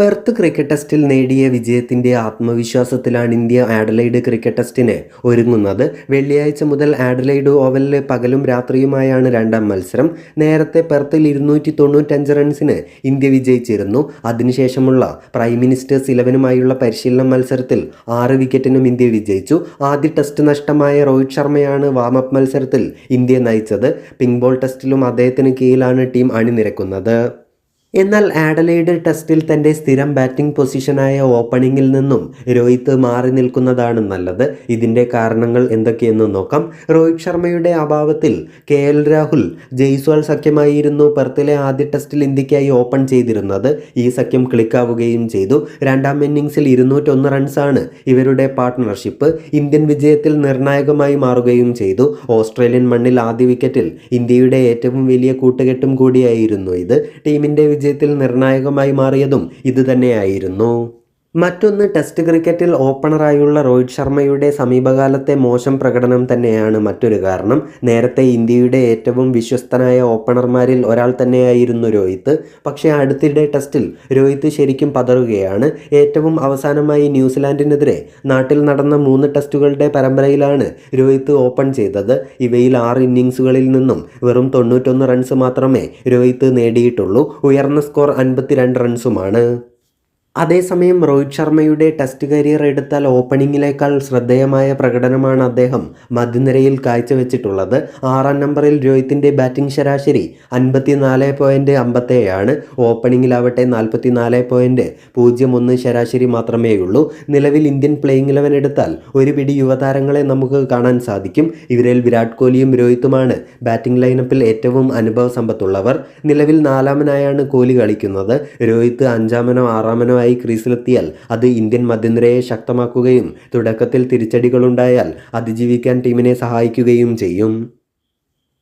Perth cricket ടെസ്റ്റിൽ നേടിയ വിജയത്തിന്റെ ആത്മവിശ്വാസത്തിലാണ് ഇന്ത്യ ആഡലൈഡ് ക്രിക്കറ്റ് ടെസ്റ്റിന് ഒരുങ്ങുന്നത്. വെള്ളിയാഴ്ച മുതൽ ആഡലൈഡ് ഓവലിൽ പകലും രാത്രിയുമായാണ് രണ്ടാം മത്സരം. നേരത്തെ പെർത്തിൽ ഇരുന്നൂറ്റി തൊണ്ണൂറ്റഞ്ച് റൺസിന് ഇന്ത്യ വിജയിച്ചിരുന്നു. അതിനുശേഷമുള്ള പ്രൈം മിനിസ്റ്റേഴ്സ് ഇലവനുമായുള്ള പരിശീലന മത്സരത്തിൽ ആറ് വിക്കറ്റിനും ഇന്ത്യ വിജയിച്ചു. ആദ്യ ടെസ്റ്റ് നഷ്ടമായ രോഹിത് ശർമ്മയാണ് വാമപ്പ് മത്സരത്തിൽ ഇന്ത്യ നയിച്ചത്. പിങ്ക് ബോൾ ടെസ്റ്റിലും അദ്ദേഹത്തിന് കീഴിലാണ് ടീം അണിനിരക്കുന്നത്. എന്നാൽ ആഡലൈഡ് ടെസ്റ്റിൽ തന്റെ സ്ഥിരം ബാറ്റിംഗ് പൊസിഷനായ ഓപ്പണിംഗിൽ നിന്നും രോഹിത് മാറി നിൽക്കുന്നതാണ് നല്ലത്. ഇതിന്റെ കാരണങ്ങൾ എന്തൊക്കെയെന്ന് നോക്കാം. രോഹിത് ശർമ്മയുടെ അഭാവത്തിൽ കെ എൽ രാഹുൽ ജയ്സ്വാൾ സഖ്യമായിരുന്നു പെർത്തിലെ ആദ്യ ടെസ്റ്റിൽ ഇന്ത്യക്കായി ഓപ്പൺ ചെയ്തിരുന്നത്. ഈ സഖ്യം ക്ലിക്കാവുകയും ചെയ്തു. രണ്ടാം ഇന്നിംഗ്സിൽ ഇരുന്നൂറ്റൊന്ന് റൺസാണ് ഇവരുടെ പാർട്ട്ണർഷിപ്പ്. ഇന്ത്യൻ വിജയത്തിൽ നിർണായകമായി മാറുകയും ചെയ്തു. ഓസ്ട്രേലിയൻ മണ്ണിൽ ആദ്യ വിക്കറ്റിൽ ഇന്ത്യയുടെ ഏറ്റവും വലിയ കൂട്ടുകെട്ടും കൂടിയായിരുന്നു ഇത്. ടീമിന്റെ വിജയത്തിൽ നിർണായകമായി മാറിയതും ഇതുതന്നെയായിരുന്നു. മറ്റൊന്ന് ടെസ്റ്റ് ക്രിക്കറ്റിൽ ഓപ്പണറായുള്ള രോഹിത് ശർമ്മയുടെ സമീപകാലത്തെ മോശം പ്രകടനം തന്നെയാണ് മറ്റൊരു കാരണം. നേരത്തെ ഇന്ത്യയുടെ ഏറ്റവും വിശ്വസ്തനായ ഓപ്പണർമാരിൽ ഒരാൾ തന്നെയായിരുന്നു രോഹിത്. പക്ഷേ അടുത്തിടെ ടെസ്റ്റിൽ രോഹിത് ശരിക്കും പതറുകയാണ്. ഏറ്റവും അവസാനമായി ന്യൂസിലാൻഡിനെതിരെ നാട്ടിൽ നടന്ന മൂന്ന് ടെസ്റ്റുകളുടെ പരമ്പരയിലാണ് രോഹിത് ഓപ്പൺ ചെയ്തത്. ഇവയിൽ ആറ് ഇന്നിങ്സുകളിൽ നിന്നും വെറും തൊണ്ണൂറ്റൊന്ന് റൺസ് മാത്രമേ രോഹിത് നേടിയിട്ടുള്ളൂ. ഉയർന്ന സ്കോർ അൻപത്തിരണ്ട് റൺസുമാണ്. അതേസമയം രോഹിത് ശർമ്മയുടെ ടെസ്റ്റ് കരിയർ എടുത്താൽ ഓപ്പണിങ്ങിലേക്കാൾ ശ്രദ്ധേയമായ പ്രകടനമാണ് അദ്ദേഹം മധ്യനിരയിൽ കാഴ്ചവെച്ചിട്ടുള്ളത്. ആറാം നമ്പറിൽ രോഹിത്തിന്റെ ബാറ്റിംഗ് ശരാശരി അൻപത്തിനാല് പോയിന്റ് അമ്പത്തേഴാണ് ഓപ്പണിങ്ങിലാവട്ടെ നാൽപ്പത്തിനാല് പോയിന്റ് പൂജ്യം ഒന്ന് ശരാശരി മാത്രമേ ഉള്ളൂ നിലവിൽ ഇന്ത്യൻ പ്ലേയിങ് ഇലവൻ എടുത്താൽ ഒരു പിടി യുവതാരങ്ങളെ നമുക്ക് കാണാൻ സാധിക്കും. ഇവരിൽ വിരാട് കോഹ്ലിയും രോഹിത്തുമാണ് ബാറ്റിംഗ് ലൈനപ്പിൽ ഏറ്റവും അനുഭവ സമ്പത്തുള്ളവർ. നിലവിൽ നാലാമനായാണ് കോഹ്ലി കളിക്കുന്നത്. രോഹിത്ത് അഞ്ചാമനോ ആറാമനോ ആയി ക്രീസിലെത്തിയാൽ അത് ഇന്ത്യൻ മധ്യനിരയെ ശക്തമാക്കുകയും തുടക്കത്തിൽ തിരിച്ചടികളുണ്ടായാൽ അതിജീവിക്കാൻ ടീമിനെ സഹായിക്കുകയും ചെയ്യും.